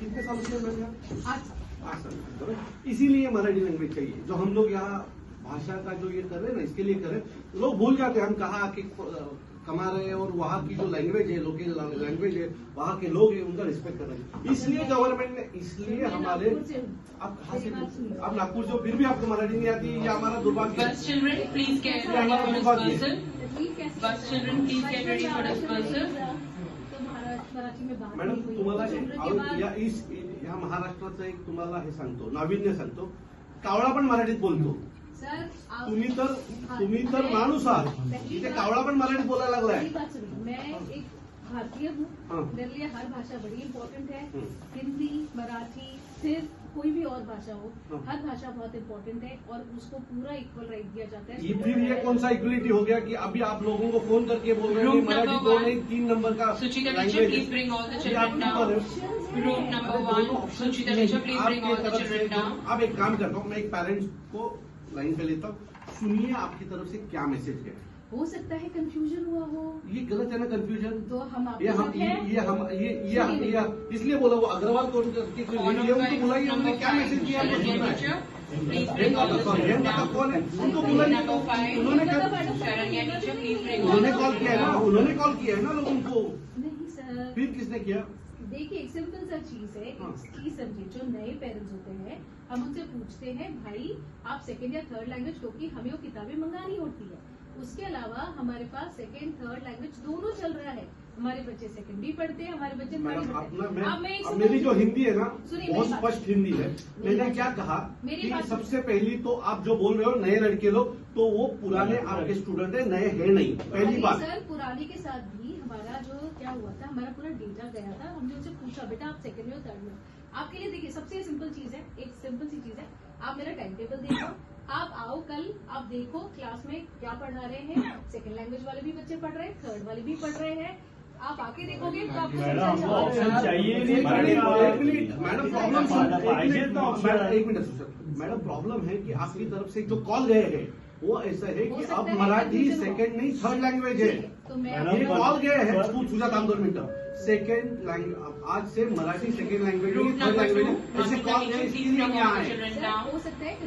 कितने सालों से मैं यहाँ आठ साल। आठ साल। से, बरोबर। इसीलिए मराठी लैंग्वेज चाहिए। जो हम लोग यहाँ भाषा का जो ये कर रहे हैं ना इसके लिए कर रहे हैं लोग भूल जाते हैं। हम कहा कि कमा रहे हैं और वहाँ की जो लैंग्वेज है लोकल लैंग्वेज है वहाँ के लोग हैं उनका रिस्पेक्ट कर रहे हैं। इसलिए गवर्नमेंट ने इसलिए हमारे आप। आप नागपुर से फिर भी आपको मराठी नहीं आती ये हमारा दुर्भाग्य है? Bus मॅडम तुम्हाला या इस या महाराष्ट्राचं एक तुम्हाला हे सांगतो नाविन्य सांगतो. कावळा पण मराठीत बोलतो. तुम्ही तर तुम्ही तर माणूस आहात. इथे कावळा पण मराठीत बोलायला लागलाय. भारतीय हूँ। मेरे लिए हर भाषा बड़ी इम्पोर्टेंट है। हिंदी मराठी फिर कोई भी और भाषा हो हाँ। हर भाषा बहुत इम्पोर्टेंट है और उसको पूरा इक्वल राइट दिया जाता है। ये फिर ये कौन सा इक्वलिटी हो गया कि अभी आप लोगों को फ़ोन करके बोल रहे हैं मराठी दो नहीं तीन नंबर का. आप एक काम करता हूँ मैं एक पेरेंट्स को लाइन पे लेता हूँ। सुनिए आपकी तरफ़ से क्या मैसेज है। हो सकता है कंफ्यूजन हुआ हो। ये गलत है ना कंफ्यूजन तो हम ये हम ये ये हम ये ये हम ये इसलिए बोला वो अग्रवाल को की उनको बुलाइए उन्होंने क्या मैसेज दिया है? कौन है? उनको बुलाइए उन्होंने all उन्होंने कॉल किया है ना? उन्होंने कॉल किया है ना लोगों को? नहीं सर फिर किसने किया? देखिए एक सिंपल सा चीज़ है। हाँ। एक समझिए जो नए पेरेंट्स होते हैं हम उनसे पूछते हैं भाई आप सेकेंड या थर्ड लैंग्वेज क्योंकि हमें वो किताबें मंगानी होती है? उसके अलावा हमारे पास सेकेंड थर्ड लैंग्वेज दोनों चल रहा है। हमारे बच्चे सेकंड भी पढ़ते हैं हमारे बच्चे मैं अब मैं एक अब मेरी जो हिंदी है ना सुनिए बहुत स्पष्ट हिंदी है। मैंने क्या कहा मेरी कि सबसे पहली तो आप जो बोल रहे हो नए लड़के लोग तो वो पुराने आपके स्टूडेंट है नए है नहीं। पहली बात। सर पुराने के साथ क्या हुआ था? हमारा पूरा डेटा गया था। हमने उनसे पूछा बेटा आप सेकंड में और थर्ड में आपके लिए देखिए सबसे सिंपल चीज़ है एक सिंपल सी चीज़ है। आप मेरा टाइम टेबल देखो। आप आओ कल आप देखो क्लास में क्या पढ़ा रहे हैं। सेकंड लैंग्वेज वाले भी बच्चे पढ़ रहे हैं थर्ड वाले भी पढ़ रहे हैं। आप आके देखोगे तो आपको ऑप्शन चाहिए मैडम प्रॉब्लम तो एक मिनट सर मैडम प्रॉब्लम है कि आपकी तरफ़ से जो कॉल गए हैं वो ऐसा है हो की अब मराठी हो। सेकंड नहीं थर्ड लैंग्वेज है। तो ये कॉल गए हैं। तू तुझा काम मिनटं सेकंड लँग्वेज आज से Marathi second language third language ऐसे कॉल गए teacher, इसके लिए हम यहाँ आए. हो? सकता है तो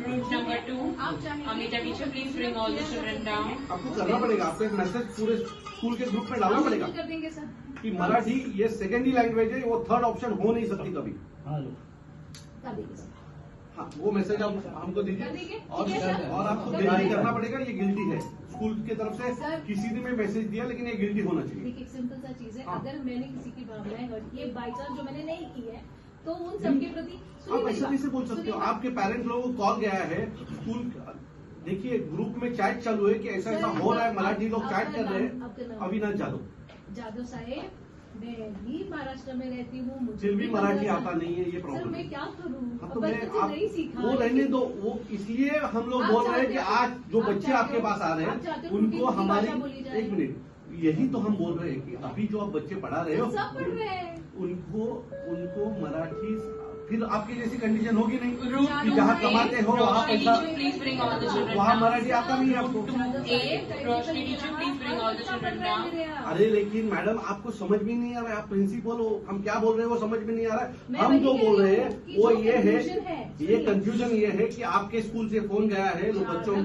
bring all the children down. आपको करना पड़ेगा आपको एक मैसेज पूरे स्कूल के ग्रुप में डालना पड़ेगा कर देंगे सर कि मराठी ये सेकेंड ही लैंग्वेज है वो थर्ड ऑप्शन हो नहीं सकती कभी। देंगे सर हाँ वो मैसेज आप हमको दीजिए। और। और आपको कर करना पड़ेगा ये गिल्टी है। स्कूल की तरफ़ से किसी ने भी मैसेज दिया लेकिन ये गिल्टी होना चाहिए। देखिए एक सिंपल सा चीज़ है। हाँ। अगर मैंने किसी की भावनाएँ हर्ट बाई चांस जो मैंने नहीं की है तो उन सबके प्रति आप ऐसा कैसे बोल सकते हो? आपके पेरेंट्स लोगों को कॉल गया है स्कूल देखिए ग्रुप में चैट चालू है कि ऐसा ऐसा हो रहा है मराठी लोग चैट कर रहे हैं। अविनाश जादव जादव साहेब मैं भी महाराष्ट्र में रहती हूँ मुझे फिर भी मराठी आता नहीं है ये सर प्रॉब्लम मैं क्या करूँ? हाँ तो मैं आप नहीं सीखा वो रहने दो वो इसलिए हम लोग बोल रहे हैं कि आज जो आप बच्चे आपके पास आ रहे हैं उनको हमारी। एक मिनट यही तो हम बोल रहे हैं कि अभी जो आप बच्चे पढ़ा रहे हो सब पढ़ रहे हैं। उनको उनको मराठी फिर आपकी जैसी कंडीशन होगी नहीं? कि जहाँ कमाते हो वहाँ पैसा वहाँ मराठी आता नहीं है आपको. अरे लेकिन मैडम आपको समझ में नहीं आ रहा है आप प्रिंसिपल हो हम क्या बोल रहे हैं वो समझ में नहीं आ रहा है। हम जो बोल रहे हूँ हैं वो ये है ये। कंफ्यूजन ये है कि आपके स्कूल से फ़ोन गया है लोग बच्चों को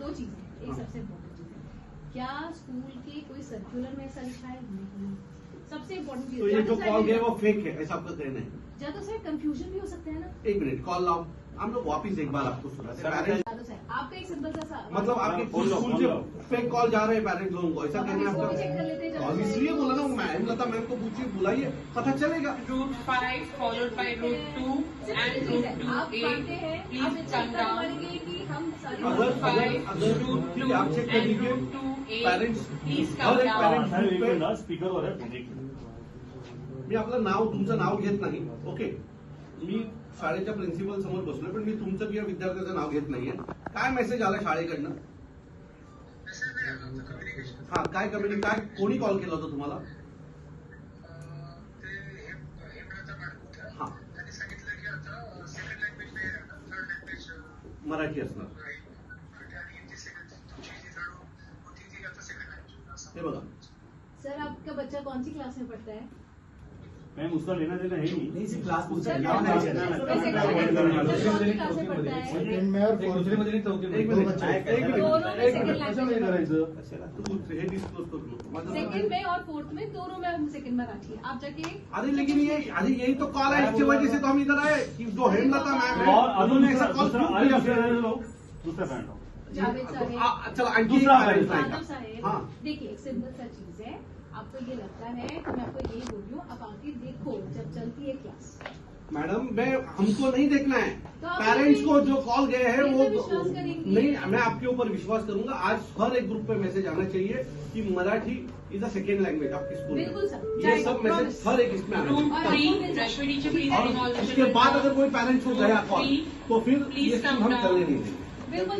दो चीज़ें हाँ। सबसे है। क्या स्कूल के कोई सर्कुलर में ऐसा लिखा है? सबसे इम्पोर्टेंट तो ये जो कॉल है गया वो फेक है ऐसा आपका कहना है। ज़्यादा सर कंफ्यूजन भी हो सकता है ना? एक मिनट कॉल लाओ। हम लोग वापिस एक बार आपको सुनाते हैं। आपका एक सिंपल सा मतलब आपके फ़ोन लो, स्कूल से फेक कॉल जा रहे हैं पेरेंट्स लोगों को ऐसा कहना है। हैं आपका इसलिए बोला ना मैम लता मैम को पूछिए बुलाइए पता चलेगा। Five, followed by route two and चीज़ route है two आप A. आप चेक कर है लीजिए. पेरेंट्स Please हर come एक down. पेरेंट्स साहेब एक ग्रुप पे मिनिट स्पीकरवर मी आपलं नाव तुमचं नाव घेत नाही ओके मी शाळेच्या प्रिन्सिपल समोर बसलोय पण मी तुमचं किंवा विद्यार्थ्याचं नाव घेत नाहीये. काय मेसेज आला शाळेकडनं? हा काय कमिटी काय कोणी कॉल केला होता तुम्हाला? हा. मराठी असणार. हे बघा. सर आपका बच्चा कौन सी क्लास में पढ़ता है? मैम उसका लेना देना है नहीं। नहीं सिर्फ़ क्लास पूछ हैं। है? सेकंड में और फोर्थ में दोनों में सेकंड में आप जाके अरे लेकिन ये अरे यही तो कॉल है। इसकी वजह से तो हम इधर आए। कि जो हैंड था मैं और अजून उन्होंने ऐसा कॉल क्यों। किया दुसरा चला दुसरा हाँ। देखिए एक सिंपल सा चीज़ है। आपको ये लगता है तो मैं आपको यही बोल रही हूँ आप आके देखो जब चलती है क्लास मैडम मैं हमको नहीं देखना है। तो पेरेंट्स को जो कॉल गए हैं वो। नहीं मैं आपके ऊपर विश्वास करूँगा। आज हर एक ग्रुप पे मैसेज आना चाहिए कि Marathi is a second language आपके स्कूल बिल्कुल सर, ये सब मैसेज हर एक इसमें आना चाहिए। और उसके बाद अगर कोई पेरेंट्स को गया कॉल तो फिर ये हम. चलने नहीं देंगे। बिल्कुल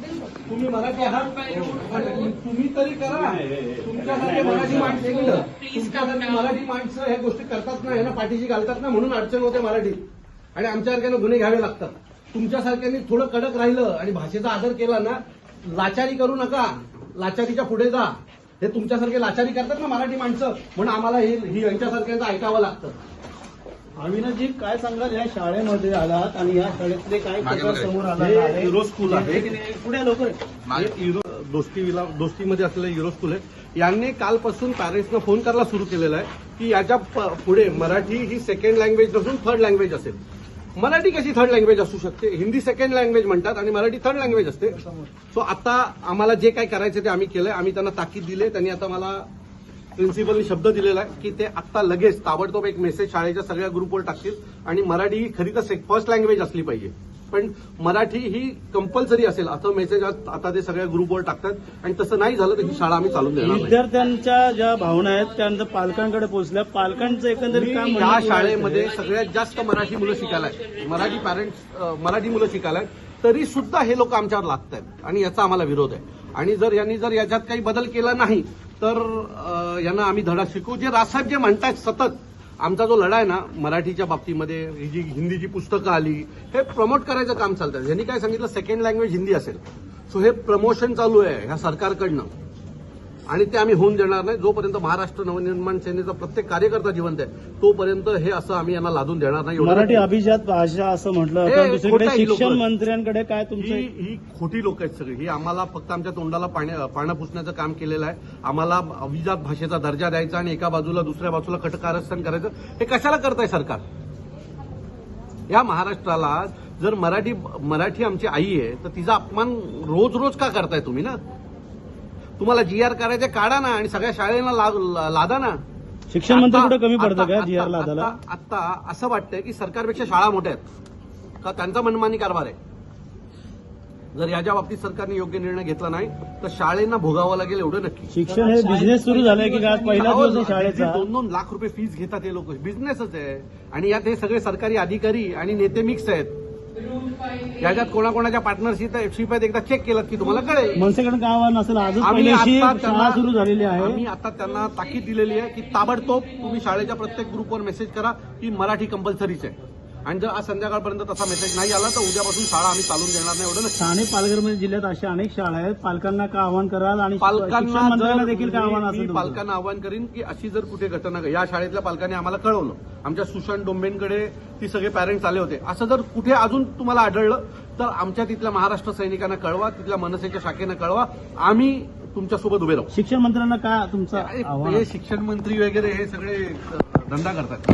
तुम्ही मराठी आहात? तुम्ही तरी करा. तुमच्यासारखे मराठी माणसं मराठी माणसं ह्या गोष्टी करतात ना यांना पाठीशी घालतात ना म्हणून अडचण होते मराठीत आणि आमच्यासारख्यानं गुन्हे घ्यावे लागतात. तुमच्यासारख्यांनी थोडं कडक राहिलं आणि भाषेचा आदर केला ना लाचारी करू नका. लाचारीच्या पुढे जा. हे तुमच्यासारखे लाचारी करतात ना मराठी माणसं म्हणून आम्हाला हे यांच्यासारख्यांचं ऐकावं लागतं. अविनाशजी काय सांगाल या शाळेमध्ये आलात आणि या शाळेतले काय प्रकार समोर आला हे आहे. युरो स्कूल आहे. पुढे लवकर. हे युरो दोस्तीला दोस्तीमध्ये असलेलं युरो स्कूल आहे यांनी कालपासून पॅरेंट्सना फोन करायला सुरू केलेला आहे की याच्या प- पुढे मराठी ही सेकंड लँग्वेज नसून थर्ड लँग्वेज असेल. मराठी कशी थर्ड लँग्वेज असू शकते? हिंदी सेकंड लँग्वेज म्हणतात आणि मराठी थर्ड लँग्वेज असते. सो आता आम्हाला जे काही करायचं ते आम्ही केलंय. आम्ही त्यांना ताकीद दिले त्यांनी आता मला प्रिन्सिपलनी शब्द दिलेला आहे की ते आत्ता लगेच ताबडतोब एक मेसेज शाळेच्या सगळ्या ग्रुपवर टाकतील आणि मराठी ही खरी तर फर्स्ट लँग्वेज असली पाहिजे पण मराठी ही कंपल्सरी असेल असं मेसेज आता ते सगळ्या ग्रुपवर टाकतात आणि तसं नाही झालं तर ही शाळा आम्ही चालून देणार. विद्यार्थ्यांच्या ज्या भावना आहेत त्यानंतर पालकांकडे पोहोचल्या पालकांचं एकंदरीत काय मी म्हणणं या? शाळेमध्ये सगळ्यात जास्त मराठी मुलं शिकायला आहेत मराठी पॅरेंट्स मराठी मुलं शिकायला तरी सुद्धा हे लोक आमच्यावर लागत आहेत आणि याचा आम्हाला विरोध आहे आणि जर यांनी जर याच्यात काही बदल केला नाही तर यांना आम्ही धडा शिकवू जे रासाहेब जे म्हणतात सतत आमचा जो लढा आहे ना मराठीच्या बाबतीमध्ये ही जी हिंदीची पुस्तकं आली हे प्रमोट करायचं काम चालतं यांनी काय सांगितलं सेकंड लँग्वेज हिंदी असेल. सो हे प्रमोशन चालू आहे ह्या सरकारकडनं. आणि ते आम्ही होऊन देणार नाही. जोपर्यंत महाराष्ट्र नवनिर्माण सेनेचा प्रत्येक कार्यकर्ता जिवंत आहे तोपर्यंत हे असं आम्ही यांना लादून देणार नाही. मराठी. अभिजात भाषा असं म्हटलं शिक्षण. मंत्र्यांकडे काय तुमचं? ही खोटी लोक आहेत सगळी. ही आम्हाला फक्त आमच्या तोंडाला पानं पुसण्याचं काम केलेलं आहे. आम्हाला अभिजात भाषेचा दर्जा द्यायचा आणि एका बाजूला दुसऱ्या बाजूला कटकारस्थान करायचं. हे कशाला करताय सरकार? या महाराष्ट्राला जर मराठी मराठी आमची आई आहे तर तिचा अपमान रोज रोज का करताय तुम्ही ना? तुम्हाला जी आर करायचे काढा ना आणि सगळ्या शाळेला ला- लादा ना. शिक्षण मंत्री आता- कुठे कमी पडतं का जी आर लादाला? आता असं वाटतंय की सरकारपेक्षा शाळा मोठ्या आहेत. का त्यांचा मनमानी कारभार आहे. जर याच्या बाबतीत सरकारने योग्य निर्णय घेतला नाही तर शाळेंना भोगावं लागेल एवढं नक्की. शिक्षण हे बिझनेस सुरू झालंय की पहिला दिवस शाळेचा? दोन दोन लाख रुपये फीस घेतात हे लोक. बिझनेसच आहे. आणि यात हे सगळे सरकारी अधिकारी आणि नेते मिक्स आहेत. याच्यात कोणाकोणाच्या पार्टनरशिप शिप आहेत एकदा चेक केलं की तुम्हाला कळेल. मनसेकडे काय आव्हान असेल आजच आम्ही पहिल्याशी आता शाळा सुरू झालेली आम्ही आहे आता त्यांना ताकीद दिलेली आहे की ताबडतोब तुम्ही शाळेच्या प्रत्येक ग्रुपवर मेसेज करा की मराठी कंपल्सरीच आहे. आणि जर आज संध्याकाळपर्यंत तसा मेसेज नाही आला तर उद्यापासून शाळा आम्ही चालून देणार नाही एवढं नक्की. ठाणे पालघर जिल्ह्यात अशा अनेक शाळा आहेत. पालकांना काय आव्हान कराल आणि शिक्षण पालकांना मंत्र्यांना जर देखील काय आव्हान मी- असेल तुमचं? पालकांना आवाहन करीन की अशी जर कुठे घटना या शाळेतल्या पालकांनी आम्हाला कळवलं. आमच्या सुशांत डोंबेंकडे ती सगळे पॅरेंट्स आले होते. असं जर कुठे अजून तुम्हाला आढळलं तर आमच्या तिथल्या महाराष्ट्र सैनिकांना कळवा तिथल्या मनसेच्या शाखेनं कळवा. आम्ही तुमच्यासोबत उभे राहू. शिक्षण मंत्र्यांना काय तुमचं आव्हान? हे शिक्षण मंत्री वगैरे हे सगळे धंदा करतात.